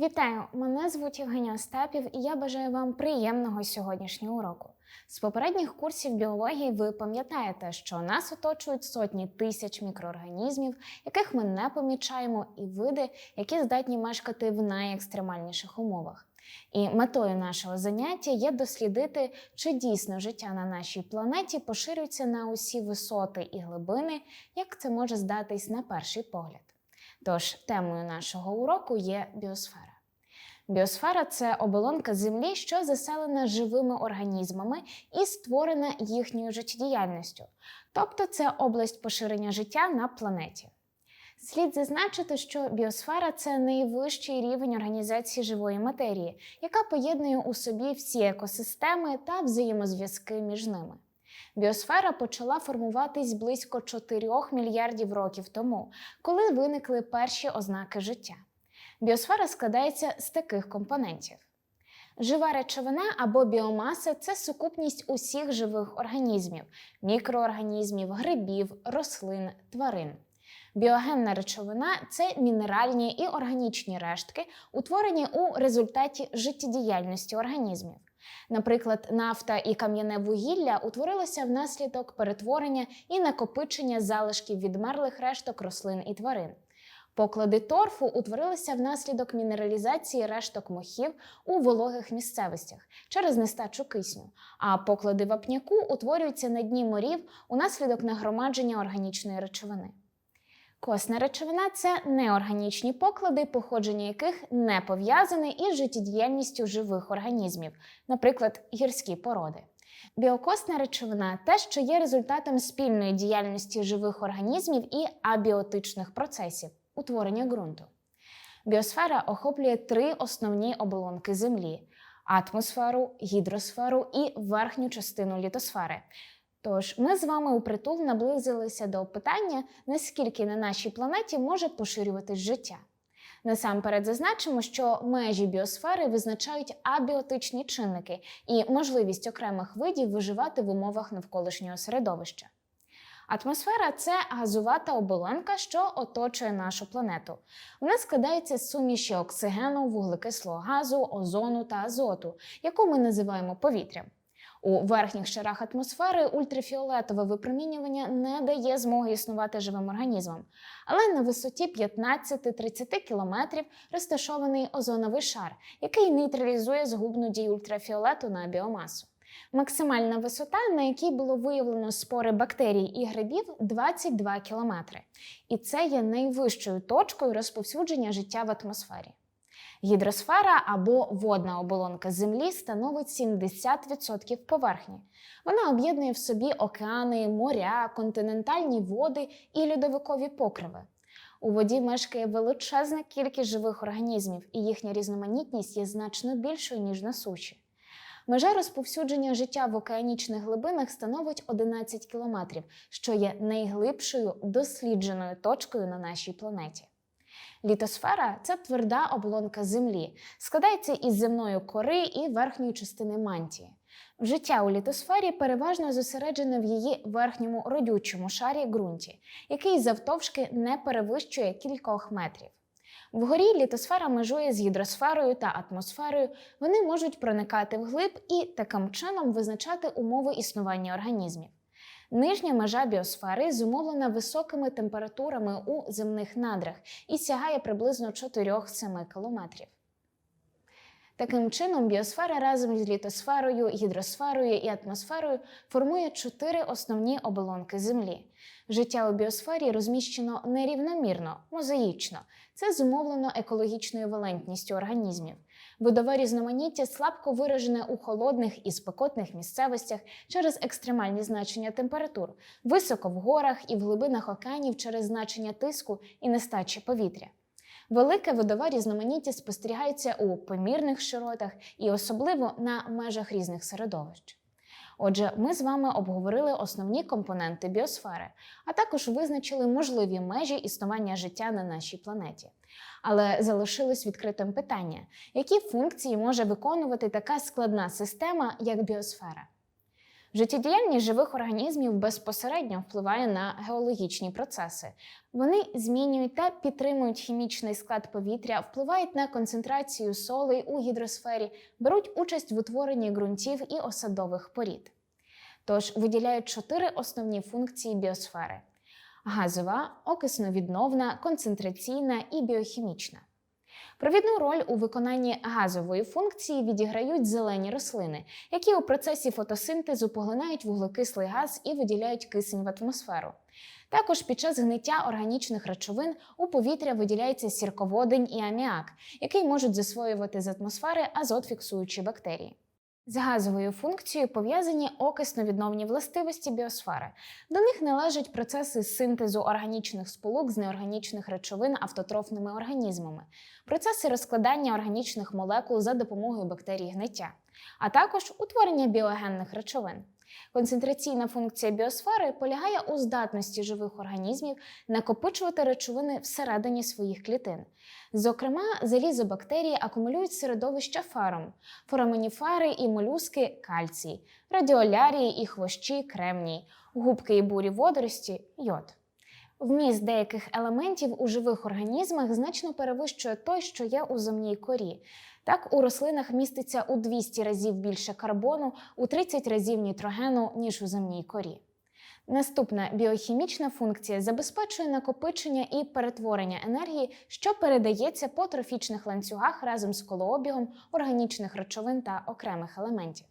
Вітаю! Мене звуть Євгенія Остапів, і я бажаю вам приємного сьогоднішнього уроку. З попередніх курсів біології ви пам'ятаєте, що нас оточують сотні тисяч мікроорганізмів, яких ми не помічаємо, і види, які здатні мешкати в найекстремальніших умовах. І метою нашого заняття є дослідити, чи дійсно життя на нашій планеті поширюється на усі висоти і глибини, як це може здатись на перший погляд. Тож темою нашого уроку є біосфера. Біосфера це оболонка Землі, що заселена живими організмами і створена їхньою життєдіяльністю. Тобто це область поширення життя на планеті. Слід зазначити, що біосфера це найвищий рівень організації живої матерії, яка поєднує у собі всі екосистеми та взаємозв'язки між ними. Біосфера почала формуватись близько 4 мільярдів років тому, коли виникли перші ознаки життя. Біосфера складається з таких компонентів. Жива речовина або біомаса це сукупність усіх живих організмів, мікроорганізмів, грибів, рослин, тварин. Біогенна речовина це мінеральні і органічні рештки, утворені у результаті життєдіяльності організмів. Наприклад, нафта і кам'яне вугілля утворилися внаслідок перетворення і накопичення залишків відмерлих решток рослин і тварин. Поклади торфу утворилися внаслідок мінералізації решток мохів у вологих місцевостях через нестачу кисню, а поклади вапняку утворюються на дні морів унаслідок нагромадження органічної речовини. Косна речовина це неорганічні поклади, походження яких не пов'язане із життєдіяльністю живих організмів, наприклад, гірські породи. Біокосна речовина те, що є результатом спільної діяльності живих організмів і абіотичних процесів утворення ґрунту. Біосфера охоплює три основні оболонки Землі: атмосферу, гідросферу і верхню частину літосфери. Тож ми з вами у притул наблизилися до питання, наскільки на нашій планеті може поширюватись життя. Насамперед зазначимо, що межі біосфери визначають абіотичні чинники і можливість окремих видів виживати в умовах навколишнього середовища. Атмосфера це газувата оболонка, що оточує нашу планету. Вона складається з суміші оксигену, вуглекислого газу, озону та азоту, яку ми називаємо повітрям. У верхніх шарах атмосфери ультрафіолетове випромінювання не дає змоги існувати живим організмам. Але на висоті 15-30 кілометрів розташований озоновий шар, який нейтралізує згубну дію ультрафіолету на біомасу. Максимальна висота, на якій було виявлено спори бактерій і грибів, 22 кілометри. І це є найвищою точкою розповсюдження життя в атмосфері. Гідросфера або водна оболонка Землі становить 70% поверхні. Вона об'єднує в собі океани, моря, континентальні води і льодовикові покриви. У воді мешкає величезна кількість живих організмів, і їхня різноманітність є значно більшою, ніж на суші. Межа розповсюдження життя в океанічних глибинах становить 11 кілометрів, що є найглибшою дослідженою точкою на нашій планеті. Літосфера це тверда оболонка Землі, складається із земної кори і верхньої частини мантії. Життя у літосфері переважно зосереджене в її верхньому родючому шарі ґрунті, який завтовшки не перевищує кількох метрів. Вгорі літосфера межує з гідросферою та атмосферою, вони можуть проникати вглиб і таким чином визначати умови існування організмів. Нижня межа біосфери зумовлена високими температурами у земних надрах і сягає приблизно 4-7 кілометрів. Таким чином, біосфера разом з літосферою, гідросферою і атмосферою формує чотири основні оболонки Землі. Життя у біосфері розміщено нерівномірно, мозаїчно. Це зумовлено екологічною валентністю організмів. Видове різноманіття слабко виражене у холодних і спекотних місцевостях через екстремальні значення температур, високо в горах і в глибинах океанів через значення тиску і нестачі повітря. Велике видове різноманіття спостерігається у помірних широтах і особливо на межах різних середовищ. Отже, ми з вами обговорили основні компоненти біосфери, а також визначили можливі межі існування життя на нашій планеті. Але залишилось відкритим питання, які функції може виконувати така складна система, як біосфера. Життєдіяльність живих організмів безпосередньо впливає на геологічні процеси. Вони змінюють та підтримують хімічний склад повітря, впливають на концентрацію солей у гідросфері, беруть участь в утворенні ґрунтів і осадових порід. Тож виділяють чотири основні функції біосфери: газова, окисновідновна, концентраційна і біохімічна. Провідну роль у виконанні газової функції відіграють зелені рослини, які у процесі фотосинтезу поглинають вуглекислий газ і виділяють кисень в атмосферу. Також під час гниття органічних речовин у повітря виділяється сірководень і аміак, який можуть засвоювати з атмосфери азот фіксуючі бактерії. З газовою функцією пов'язані окисно-відновні властивості біосфери. До них належать процеси синтезу органічних сполук з неорганічних речовин автотрофними організмами, процеси розкладання органічних молекул за допомогою бактерій гниття, а також утворення біогенних речовин. Концентраційна функція біосфери полягає у здатності живих організмів накопичувати речовини всередині своїх клітин. Зокрема, залізобактерії акумулюють середовище фером, фораменіфери і молюски кальцій, радіолярії і хвощі кремній, губки і бурі водорості йод. Вміст деяких елементів у живих організмах значно перевищує той, що є у земній корі. Так, у рослинах міститься у 200 разів більше карбону, у 30 разів нітрогену, ніж у земній корі. Наступна біохімічна функція забезпечує накопичення і перетворення енергії, що передається по трофічних ланцюгах разом з колообігом органічних речовин та окремих елементів.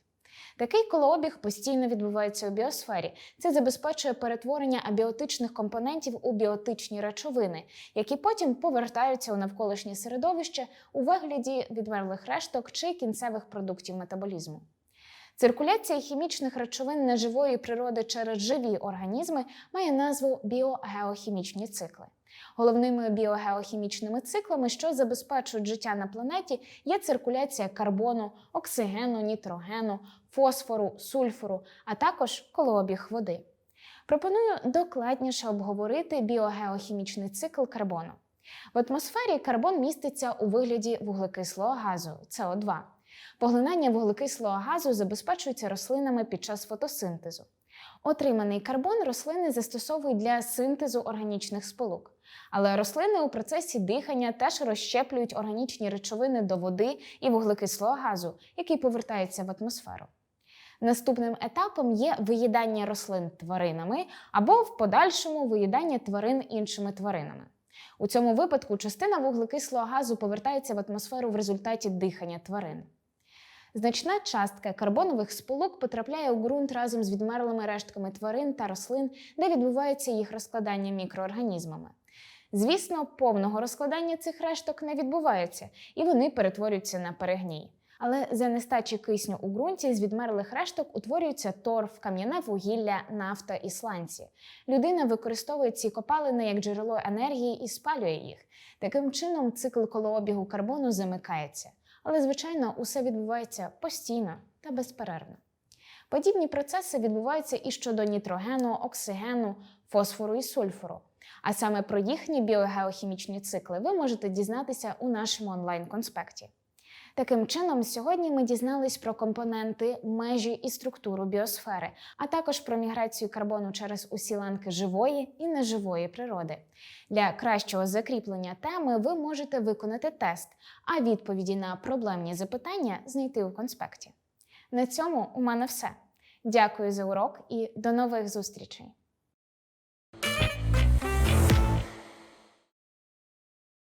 Такий колообіг постійно відбувається у біосфері. Це забезпечує перетворення абіотичних компонентів у біотичні речовини, які потім повертаються у навколишнє середовище у вигляді відмерлих решток чи кінцевих продуктів метаболізму. Циркуляція хімічних речовин неживої природи через живі організми має назву біогеохімічні цикли. Головними біогеохімічними циклами, що забезпечують життя на планеті, є циркуляція карбону, оксигену, нітрогену, фосфору, сульфуру, а також колообіг води. Пропоную докладніше обговорити біогеохімічний цикл карбону. В атмосфері карбон міститься у вигляді вуглекислого газу СО2. Поглинання вуглекислого газу забезпечується рослинами під час фотосинтезу. Отриманий карбон рослини застосовують для синтезу органічних сполук. Але рослини у процесі дихання теж розщеплюють органічні речовини до води і вуглекислого газу, який повертається в атмосферу. Наступним етапом є виїдання рослин тваринами або в подальшому виїдання тварин іншими тваринами. У цьому випадку частина вуглекислого газу повертається в атмосферу в результаті дихання тварин. Значна частка карбонових сполук потрапляє у ґрунт разом з відмерлими рештками тварин та рослин, де відбувається їх розкладання мікроорганізмами. Звісно, повного розкладання цих решток не відбувається, і вони перетворюються на перегній. Але за нестачі кисню у ґрунті з відмерлих решток утворюється торф, кам'яне вугілля, нафта і сланці. Людина використовує ці копалини як джерело енергії і спалює їх. Таким чином, цикл колообігу карбону замикається. Але, звичайно, усе відбувається постійно та безперервно. Подібні процеси відбуваються і щодо нітрогену, оксигену, фосфору і сульфуру. А саме про їхні біогеохімічні цикли ви можете дізнатися у нашому онлайн-конспекті. Таким чином, сьогодні ми дізнались про компоненти, межі і структуру біосфери, а також про міграцію карбону через усі ланки живої і неживої природи. Для кращого закріплення теми ви можете виконати тест, а відповіді на проблемні запитання знайти у конспекті. На цьому у мене все. Дякую за урок і до нових зустрічей!